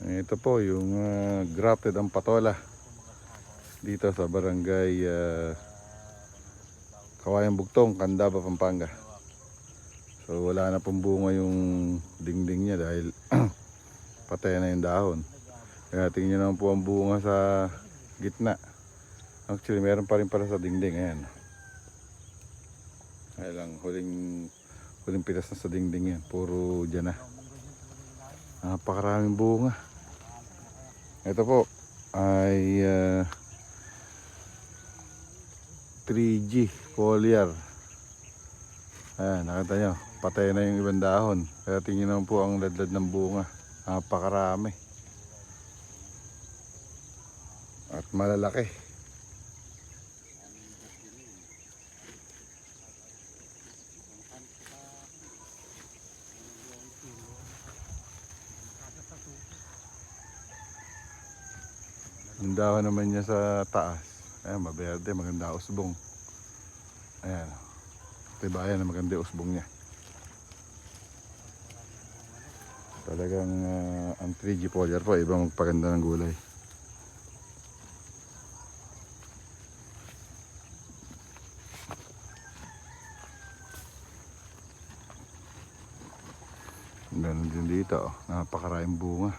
Ito po yung ah, grafted ang patola dito sa barangay uh, Kawayan Bugtong, Candaba, Pampanga. So wala na pong bunga yung dingding niya dahil patay na yung dahon. Kaya tingnan naman po ang bunga sa gitna. Actually meron pa rin pala sa dingding. Ayan. Ay lang, huling, huling pitas na sa dingding yan. Puro dyan na. Napakaraming bunga. Ito po ay ah, 3G foliar. Ayan, nakita nyo. Patay na yung ibang dahon. Kaya tingnan naman po ang ladlad ng bunga. Napakarami. At malalaki. Yung dahon naman niya sa taas. Ayan, maberde, maganda usbong. Ayan. Diba, ayan, maganda usbong niya. Talagang ah, ang 3G foliar po, iba magpaganda ng gulay. Ganun din dito, oh. napakaraming bunga.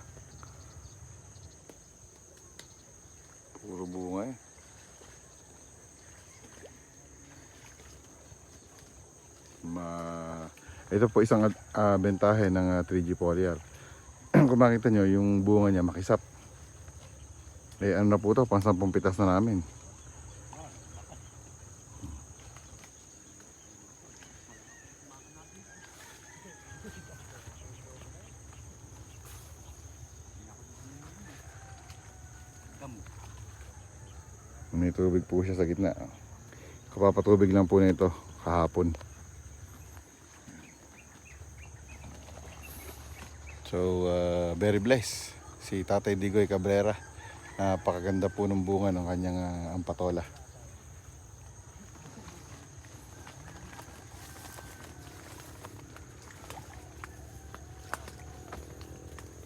Puro bunga eh. Ma ito po isang ah, bentahe ng ah, 3G foliar. Kung makita nyo, yung bunga niya makisap. Eh ano na po to, pang sampung pitas na namin. May tubig po siya sa gitna. Kapapatubig lang po nito kahapon. So, uh, very blessed. Si Tatay Digoy Cabrera. Napakaganda po ng bunga ng kanyang uh, ampatola.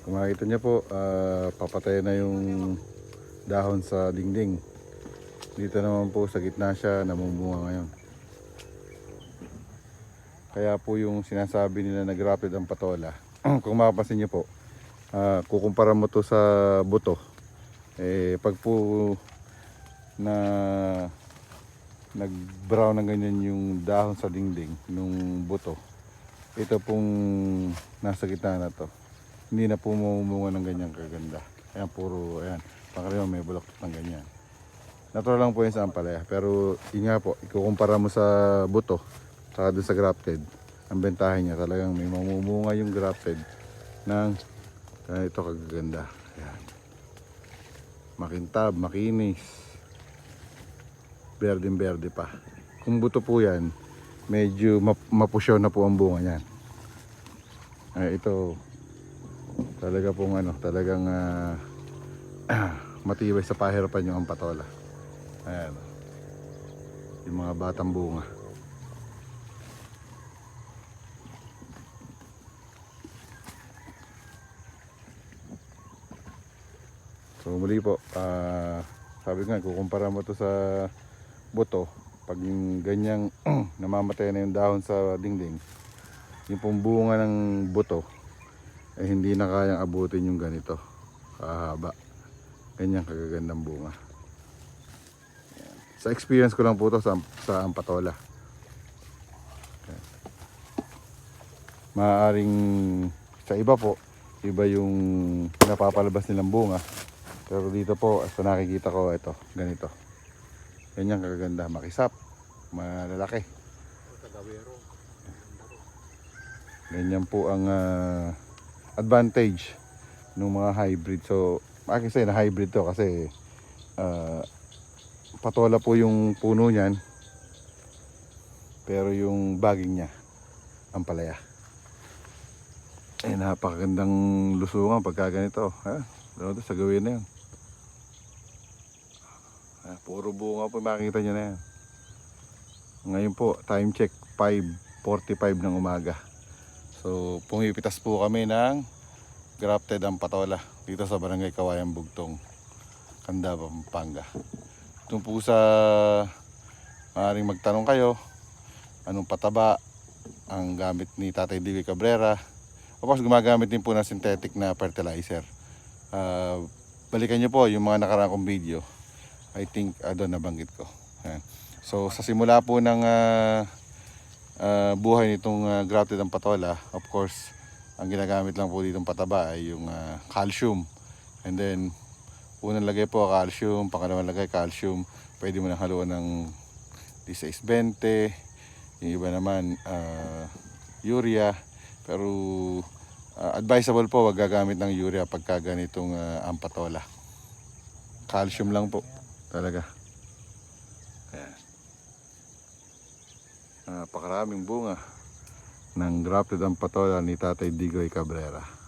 Kung makikita niyo po, ah, papatay na yung dahon sa dingding. Dito naman po sa gitna siya namumunga ngayon. Kaya po yung sinasabi nila na grafted ang patola. Kung mapapansin niyo po, ah, kukumpara mo to sa buto. Eh, pag po na nag-brown ng ganyan yung dahon sa dingding nung buto. Ito pong nasa gitna na to. Hindi na po mamumunga ng ganyan kaganda. Ayan, puro, ayan, pangkarima may bulak ng ganyan. Natural lang po yun sa ampalaya. Pero yun nga po, ikukumpara mo sa buto, saka sa grafted, ang bentahe niya talagang may mamumunga yung grafted ng ganito kagaganda. Ayan. Makintab, makinis. Berdeng berde pa. Kung buto po yan, medyo map- mapusyaw na po ang bunga niyan. Ay, ito, talaga pong ano, talagang ah, matibay sa pahirapan yung ampatola. Ayan. Yung mga batang bunga. So muli po, ah, sabi nga, kukumpara mo to sa buto, pag yung ganyang namamatay na yung dahon sa dingding, yung pong ng buto, eh hindi na kayang abutin yung ganito, kahaba. Ganyan kagagandang bunga. Sa experience ko lang po to sa, sa Ampatola. Ayan. Maaaring sa iba po, iba yung napapalabas nilang bunga. Pero dito po, sa nakikita ko, ito, ganito. Ganyan kagaganda, makisap, malalaki. Ganyan po ang ah, advantage ng mga hybrid. So, akin say na hybrid to kasi ah, patola po yung puno niyan. Pero yung baging niya, ang palaya. Eh, napakagandang lusungan pagka ganito. Ha? Doon sa gawin na yun. Ah, puro bunga po makikita nyo na yan. Ngayon po, time check 5.45 ng umaga. So pumipitas po kami ng grafted ang patola dito sa Barangay Kawayan Bugtong, Candaba, Pampanga. Ito po sa maaaring magtanong kayo anong pataba ang gamit ni Tatay Divi Cabrera. Of course, gumagamit din po ng synthetic na fertilizer. Ah, balikan nyo po yung mga nakarang kong video. I think uh, doon nabanggit ko. Ayan. So sa simula po ng ah, ah, buhay nitong ah, grafted ang patola, of course, ang ginagamit lang po ditong pataba ay yung ah, calcium. And then, unang lagay po calcium, pangalawang lagay calcium, pwede mo nang haluan ng 16-20, yung iba naman ah, urea, pero ah, advisable po wag gagamit ng urea pagka ganitong ah, ang patola. Calcium lang po talaga. Ayan. Napakaraming bunga ng grafted ang patola ni Tatay Digoy Cabrera.